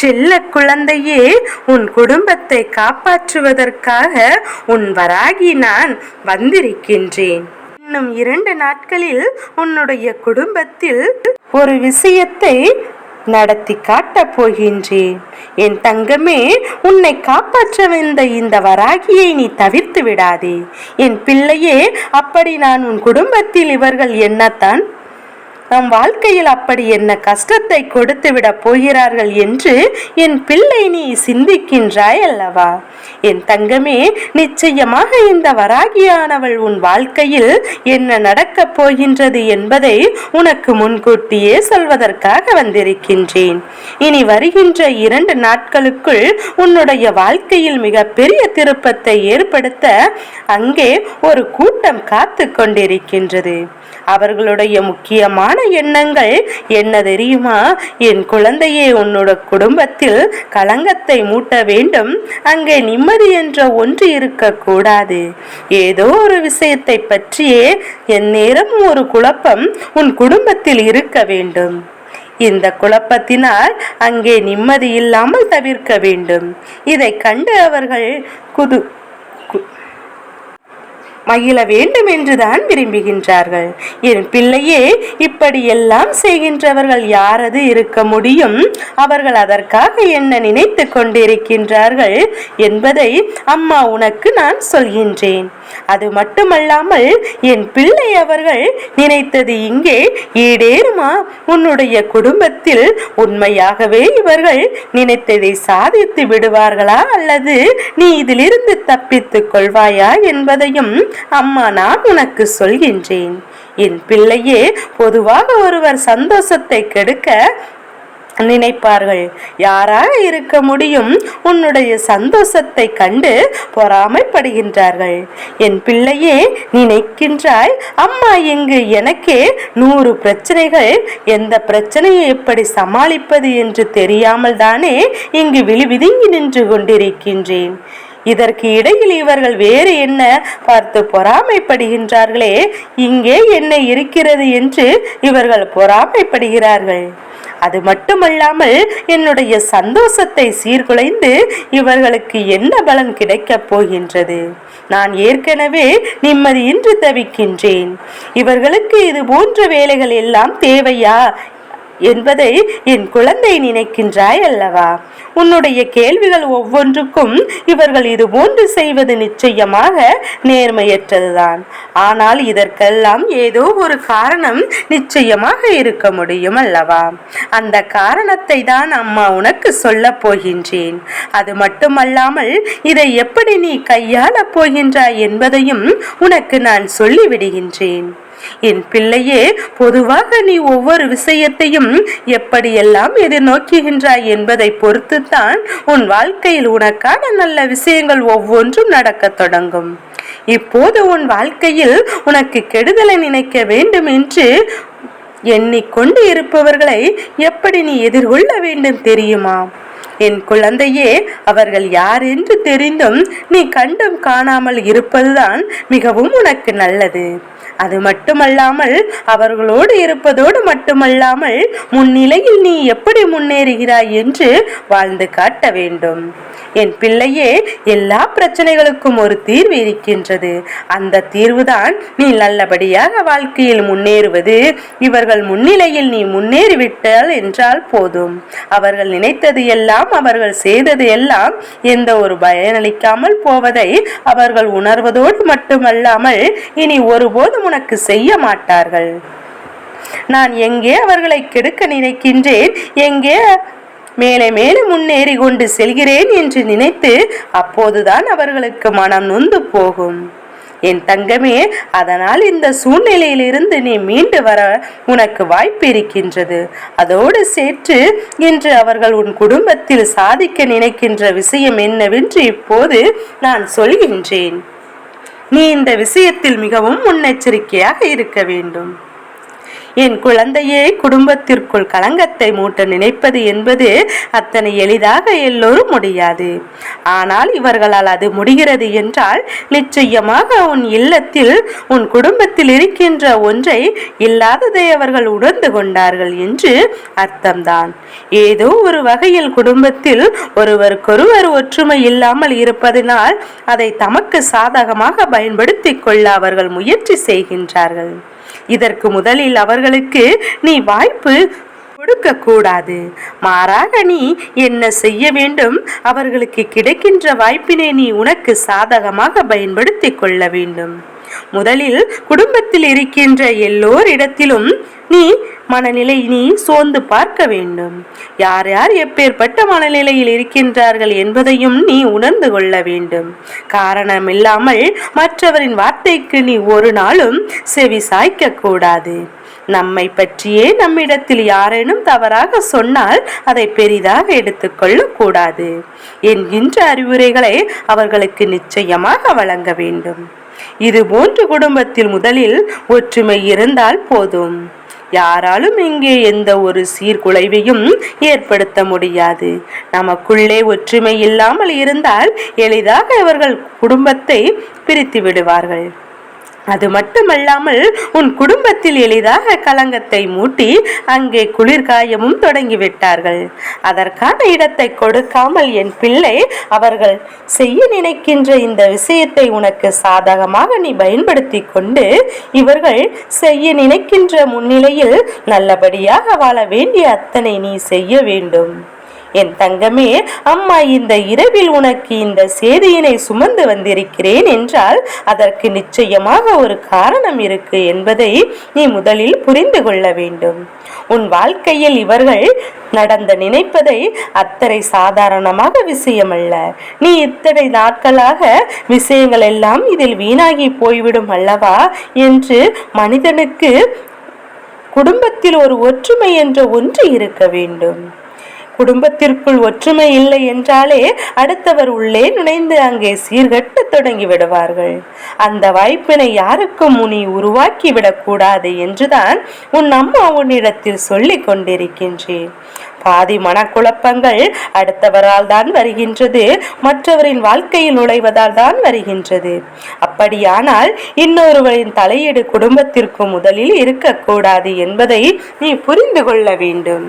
செல்ல குழந்தையே உன் குடும்பத்தை காப்பாற்றுவதற்காக உன் வராகி நான் வந்திருக்கின்றேன். இன்னும் இரண்டு நாட்களில் உன்னுடைய குடும்பத்தில் ஒரு விஷயத்தை நடத்தி காட்டப் போகின்றேன். என் தங்கமே உன்னை காப்பாற்ற வந்த இந்த வராகியை நீ தவிர்த்து விடாதே. என் பிள்ளையே அப்படி நான் உன் குடும்பத்தில் இவர்கள் என்னத்தான் நம் வாழ்க்கையில் அப்படி என்ன கஷ்டத்தை கொடுத்து விட போகிறார்கள் என்று என் பிள்ளை நீ சிந்திக்கின்றாய் அல்லவா? என் தங்கமே நிச்சயமாக இந்த வராகியானவள் உன் வாழ்க்கையில் என்ன நடக்கப் போகின்றது என்பதை உனக்கு முன்கூட்டியே சொல்வதற்காக வந்திருக்கின்றேன். இனி வருகின்ற இரண்டு நாட்களுக்குள் உன்னுடைய வாழ்க்கையில் மிகப்பெரிய திருப்பத்தை ஏற்படுத்த அங்கே ஒரு கூட்டம் காத்து கொண்டிருக்கின்றது. அவர்களுடைய முக்கியமான எண்ணங்கள். என்ன தெரியுமா? என் குழந்தையே உன்னோட குடும்பத்தில் கலங்கத்தை மூட்ட வேண்டும். அங்கே நிம்மதி என்ற ஒன்று இருக்கக்கூடாது. ஏதோ ஒரு விஷயத்தை பற்றியே என் நேரம் ஒரு குழப்பம் உன் குடும்பத்தில் இருக்க வேண்டும். இந்த குழப்பத்தினால் அங்கே நிம்மதி இல்லாமல் தவிர்க்க வேண்டும். இதை கண்டு அவர்கள் குது மகிழ வேண்டும் என்றுதான் விரும்புகின்றார்கள். என் பிள்ளையே இப்படி எல்லாம் செய்கின்றவர்கள் யாரது இருக்க முடியும்? அவர்கள் அதற்காக என்ன நினைத்து கொண்டிருக்கின்றார்கள் என்பதை அம்மா உனக்கு நான் சொல்கின்றேன். அது மட்டுமல்லாமல் என் பிள்ளை அவர்கள் நினைத்தது இங்கே ஈடேறுமா? உன்னுடைய குடும்பத்தில் உண்மையாகவே இவர்கள் நினைத்ததை சாதித்து விடுவார்களா? அல்லது நீ இதிலிருந்து தப்பித்துக் கொள்வாயா என்பதையும் அம்மா நான் உனக்கு சொல்கின்றேன். என் பிள்ளையே பொதுவாக ஒருவர் சந்தோஷத்தை கெடுக்க நினைப்பார்கள். யாராக இருக்க முடியும்? உன்னுடைய சந்தோஷத்தை கண்டு பொறாமைப்படுகின்றார்கள். என் பிள்ளையே நினைக்கின்றாய் அம்மா இங்கு எனக்கே நூறு பிரச்சனைகள். எந்த பிரச்சனையை எப்படி சமாளிப்பது என்று தெரியாமல் தானே இங்கு விழிவிதுங்கி நின்று கொண்டிருக்கின்றேன். இதற்கு இடையில் இவர்கள் வேறு என்ன பார்த்து பொறாமைப்படுகின்றார்களே? இங்கே என்ன இருக்கிறது என்று இவர்கள் பொறாமைப்படுகிறார்கள். அது மட்டுமல்லாமல் என்னுடைய சந்தோஷத்தை சீர்குலைந்து இவர்களுக்கு என்ன பலன் கிடைக்கப் போகின்றது? நான் ஏற்கனவே நிம்மதியின்றி தவிக்கின்றேன். இவர்களுக்கு இது போன்ற வேலைகள் எல்லாம் தேவையா? என்பதை என் குழந்தை நினைக்கின்றாய் அல்லவா? உன்னுடைய கேள்விகள் ஒவ்வொன்றுக்கும் இவர்கள் இது போன்று செய்வது நிச்சயமாக நேர்மையற்றதுதான். ஆனால் இதற்கெல்லாம் ஏதோ ஒரு காரணம் நிச்சயமாக இருக்க முடியும் அல்லவா? அந்த காரணத்தை தான் அம்மா உனக்கு சொல்லப் போகின்றேன். அது மட்டுமல்லாமல் இதை எப்படி நீ கையாளப் போகின்றாய் என்பதையும் உனக்கு நான் சொல்லிவிடுகின்றேன். என் பிள்ளையே பொதுவாக நீ ஒவ்வொரு விஷயத்தையும் எப்படியெல்லாம் எதிர்நோக்குகின்றாய் என்பதை பொறுத்துத்தான் உன் வாழ்க்கையில் உனக்கான நல்ல விஷயங்கள் ஒவ்வொன்றும் நடக்கத் தொடங்கும். இப்போது உன் வாழ்க்கையில் உனக்கு கெடுதலை நினைக்க வேண்டும் என்று எண்ணிக்கொண்டு இருப்பவர்களை எப்படி நீ எதிர்கொள்ள வேண்டும் தெரியுமா? என் குழந்தையே அவர்கள் யார் என்று தெரிந்தும் நீ கண்டும் காணாமல் இருப்பதுதான் மிகவும் உனக்கு நல்லது. அது மட்டுமல்லாமல் அவர்களோடு இருப்பதோடு மட்டுமல்லாமல் முன்னிலையில் நீ எப்படி முன்னேறுகிறாய் என்று வாழ்ந்து காட்ட வேண்டும். என் பிள்ளையே எல்லா பிரச்சனைகளுக்கும் ஒரு தீர்வு இருக்கின்றது. அந்த தீர்வுதான் நீ நல்லபடியாக வாழ்க்கையில் முன்னேறுவது. இவர்கள் முன்னிலையில் நீ முன்னேறிவிட்டால் என்றால் போதும். அவர்கள் நினைத்தது எல்லாம் அவர்கள் செய்தது எல்லாம் எந்த ஒரு பயனளிக்காமல் போவதை அவர்கள் உணர்வதோடு மட்டுமல்லாமல் இனி ஒருபோதும் உனக்கு செய்ய மாட்டார்கள். நான் எங்கே அவர்களை கெடுக்க நினைக்கின்றேன்? எங்கே மேலே மேலே முன்னேறி கொண்டு செல்கிறேன் என்று நினைத்து அப்போதுதான் அவர்களுக்கு மனம் நொந்து போகும். என் தங்கமே அதனால் இந்த சூழ்நிலையிலிருந்து நீ மீண்டு வர உனக்கு வாய்ப்பு இருக்கின்றது. அதோடு சேர்த்து இன்று அவர்கள் உன் குடும்பத்தில் சாதிக்க நினைக்கின்ற விஷயம் என்னவென்று இப்போது நான் சொல்கின்றேன். நீ இந்த விஷயத்தில் மிகவும் முன்னெச்சரிக்கையாக இருக்க வேண்டும். என் குழந்தையே குடும்பத்திற்குள் களங்கத்தை மூட்ட நினைப்பது என்பது அத்தனை எளிதாக எல்லோரும் முடியாது. ஆனால் இவர்களால் அது முடிகிறது என்றால் நிச்சயமாக உன் இல்லத்தில் உன் குடும்பத்தில் இருக்கின்ற ஒன்றை இல்லாததை அவர்கள் உணர்ந்து கொண்டார்கள் என்று அர்த்தம்தான். ஏதோ ஒரு வகையில் குடும்பத்தில் ஒருவருக்கொருவர் ஒற்றுமை இல்லாமல் இருப்பதனால் அதை தமக்கு சாதகமாக பயன்படுத்திக் கொள்ள அவர்கள் முயற்சி செய்கின்றார்கள். இதற்கு முதலில் அவர்களுக்கு நீ வாய்ப்பு கொடுக்க கூடாது மாறாக நீ என்ன செய்ய வேண்டும்? அவர்களுக்கு கிடைக்கின்ற வாய்ப்பினை நீ உனக்கு சாதகமாக பயன்படுத்திக் கொள்ள வேண்டும். முதலில் குடும்பத்தில் இருக்கின்ற எல்லோரிடத்திலும் நீ மனநிலை நீ சோர்ந்து பார்க்க வேண்டும். யார் யார் எப்பேற்பட்ட மனநிலையில் இருக்கின்றார்கள் என்பதையும் நீ உணர்ந்து கொள்ள வேண்டும். காரணமில்லாமல் மற்றவரின் வார்த்தைக்கு நீ ஒரு நாளும் செவி சாய்க்க கூடாது. நம்மை பற்றியே நம்மிடத்தில் யாரேனும் தவறாக சொன்னால் அதை பெரிதாக எடுத்துக்கொள்ள கூடாது என்கின்ற அறிவுரைகளை அவர்களுக்கு நிச்சயமாக வழங்க வேண்டும். இது போன்று குடும்பத்தில் முதலில் ஒற்றுமை இருந்தால் போதும். யாராலும் இங்கே எந்த ஒரு சீர்குலைவையும் ஏற்படுத்த முடியாது. நமக்குள்ளே ஒற்றுமை இல்லாமல் இருந்தால் எளிதாக அவர்கள் குடும்பத்தை பிரித்து விடுவார்கள். அது மட்டுமல்லாமல் உன் குடும்பத்தில் எளிதாக களங்கத்தை மூட்டி அங்கே குளிர்காயமும் தொடங்கிவிட்டார்கள். அதற்கான இடத்தை கொடுக்காமல் என் பிள்ளை அவர்கள் செய்ய நினைக்கின்ற இந்த விஷயத்தை உனக்கு சாதகமாக நீ பயன்படுத்தி கொண்டு இவர்கள் செய்ய நினைக்கின்ற முன்னிலையில் நல்லபடியாக வாழ வேண்டிய அத்தனை நீ செய்ய வேண்டும். என் தங்கமே அம்மா இந்த இரவில் உனக்கு இந்த செய்தியினை சுமந்து வந்திருக்கிறேன் என்றால் அதற்கு நிச்சயமாக ஒரு காரணம் இருக்கு என்பதை நீ முதலில் புரிந்து கொள்ள வேண்டும். உன் வாழ்க்கையில் இவர்கள் நடந்த நினைப்பதை அத்தனை சாதாரணமாக விஷயமல்ல. நீ இத்தனை நாட்களாக விஷயங்கள் எல்லாம் இதில் வீணாகி போய்விடும் அல்லவா என்று மனிதனுக்கு குடும்பத்தில் ஒரு ஒற்றுமை என்ற ஒன்று இருக்க வேண்டும். குடும்பத்திற்குள் ஒற்றுமை இல்லை என்றாலே அடுத்தவர் உள்ளே நுழைந்து அங்கே சீர்கட்ட தொடங்கி விடுவார்கள். அந்த வாய்ப்பினை யாருக்கும் நீ உருவாக்கி விடக்கூடாது என்றுதான் உன் அம்மா உன்னிடத்தில் சொல்லிக் கொண்டிருக்கின்றேன். பாதி மனக்குழப்பங்கள் அடுத்தவரால் தான் வருகின்றது மற்றவரின் வாழ்க்கையில் நுழைவதால் தான் வருகின்றது. அப்படியானால் இன்னொருவரின் தலையீடு குடும்பத்திற்கு முதலில் இருக்கக்கூடாது என்பதை நீ புரிந்து கொள்ள வேண்டும்.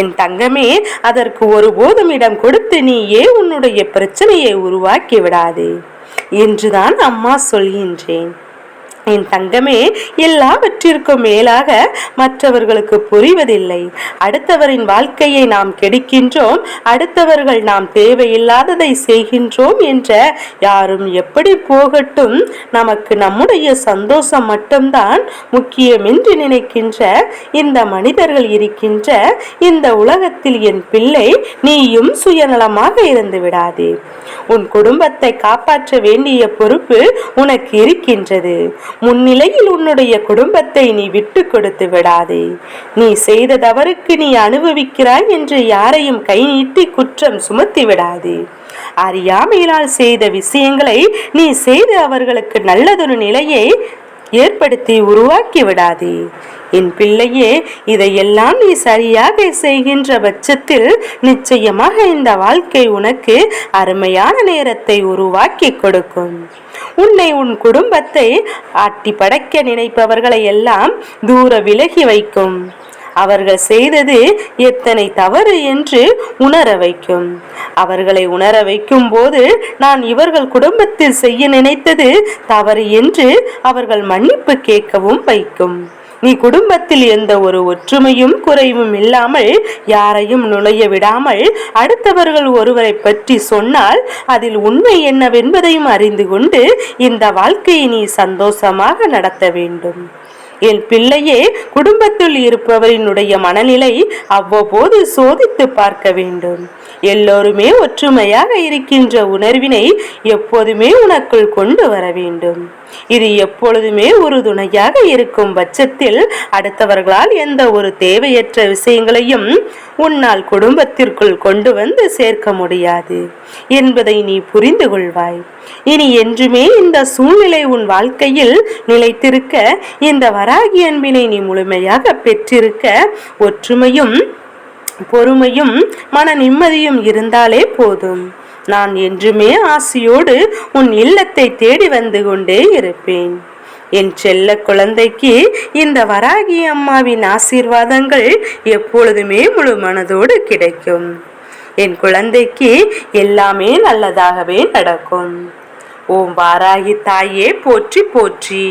என் தங்கமே அதற்கு ஒருபோதும் இடம் கொடுத்து நீயே உன்னுடைய பிரச்சனையை உருவாக்கி விடாதே என்றுதான் அம்மா சொல்கின்றேன். என் தங்கமே எல்லாவற்றிற்கும் மேலாக மற்றவர்களுக்கு புரிவதில்லை. அடுத்தவரின் வாழ்க்கையை நாம் கெடுக்கின்றோம் அடுத்தவர்கள் நாம் தேவையில்லாததை செய்கின்றோம் என்ற யாரும் எப்படி போகட்டும் நமக்கு நம்முடைய சந்தோஷம் மட்டும்தான் முக்கியம் என்று நினைக்கின்ற இந்த மனிதர்கள் இருக்கின்ற இந்த உலகத்தில் என் பிள்ளை நீயும் சுயநலமாக இருந்து விடாதே. உன் குடும்பத்தை காப்பாற்ற வேண்டிய பொறுப்பு உனக்கு இருக்கின்றது. முன்னிலையில் உன்னுடைய குடும்பத்தை நீ விட்டு கொடுத்து விடாதே. நீ செய்த தவறுக்கு நீ அனுபவிக்கிறாய் என்று யாரையும் கை நீட்டி குற்றம் சுமத்தி விடாதே. அறியாமையினால் செய்த விஷயங்களை நீ செய்து அவர்களுக்கு நல்லதொரு நிலையை ஏற்படுத்தி உருவாக்கி விடாதே. என் பிள்ளையே இதையெல்லாம் நீ சரியாக செய்கின்ற பட்சத்தில் நிச்சயமாக இந்த வாழ்க்கை உனக்கு அருமையான நேரத்தை உருவாக்கி கொடுக்கும். உன்னை உன் குடும்பத்தை ஆட்டி படைக்க நினைப்பவர்களை எல்லாம் தூர விலகி வைக்கும். அவர்கள் செய்தது எத்தனை தவறு என்று உணர வைக்கும். அவர்களை உணர வைக்கும் போது நான் இவர்கள் குடும்பத்தில் செய்ய நினைத்தது தவறு என்று அவர்கள் மன்னிப்பு கேட்கவும் வைக்கும். நீ குடும்பத்தில் எந்த ஒரு ஒற்றுமையும் குறைவும் இல்லாமல் யாரையும் நுழைய விடாமல் அடுத்தவர்கள் ஒருவரை பற்றி சொன்னால் அதில் உண்மை என்னவென்பதையும் அறிந்து கொண்டு இந்த வாழ்க்கையை நீ சந்தோஷமாக நடத்த வேண்டும். என் பிள்ளையே குடும்பத்தில் இருப்பவரினுடைய மனநிலை அவ்வப்போது சோதித்து பார்க்க வேண்டும். எல்லோருமே ஒற்றுமையாக இருக்கின்ற உணர்வினை எப்போதுமே உனக்குள் கொண்டு வர வேண்டும். இது எப்பொழுதுமே உறுதுணையாக இருக்கும் பட்சத்தில் அடுத்தவர்களால் எந்த ஒரு தேவையற்ற விஷயங்களையும் உன்னால் குடும்பத்திற்குள் கொண்டு வந்து சேர்க்க முடியாது என்பதை நீ புரிந்து கொள்வாய். இனி என்றுமே இந்த சூழ்நிலை உன் வாழ்க்கையில் நிலைத்திருக்க இந்த வராகி அன்பினை நீ முழுமையாக பெற்றிருக்க ஒற்றுமையும் பொறுமையும் மன நிம்மதியும் இருந்தாலே போதும். நான் என்றுமே ஆசையோடு உன் இல்லத்தை தேடி வந்து கொண்டே இருப்பேன். என் செல்ல குழந்தைக்கு இந்த வராகி அம்மாவின் ஆசீர்வாதங்கள் எப்பொழுதுமே முழு மனதோடு கிடைக்கும். என் குழந்தைக்கு எல்லாமே நல்லதாகவே நடக்கும். ஓம் வாராகி தாயே போற்றி போற்றி.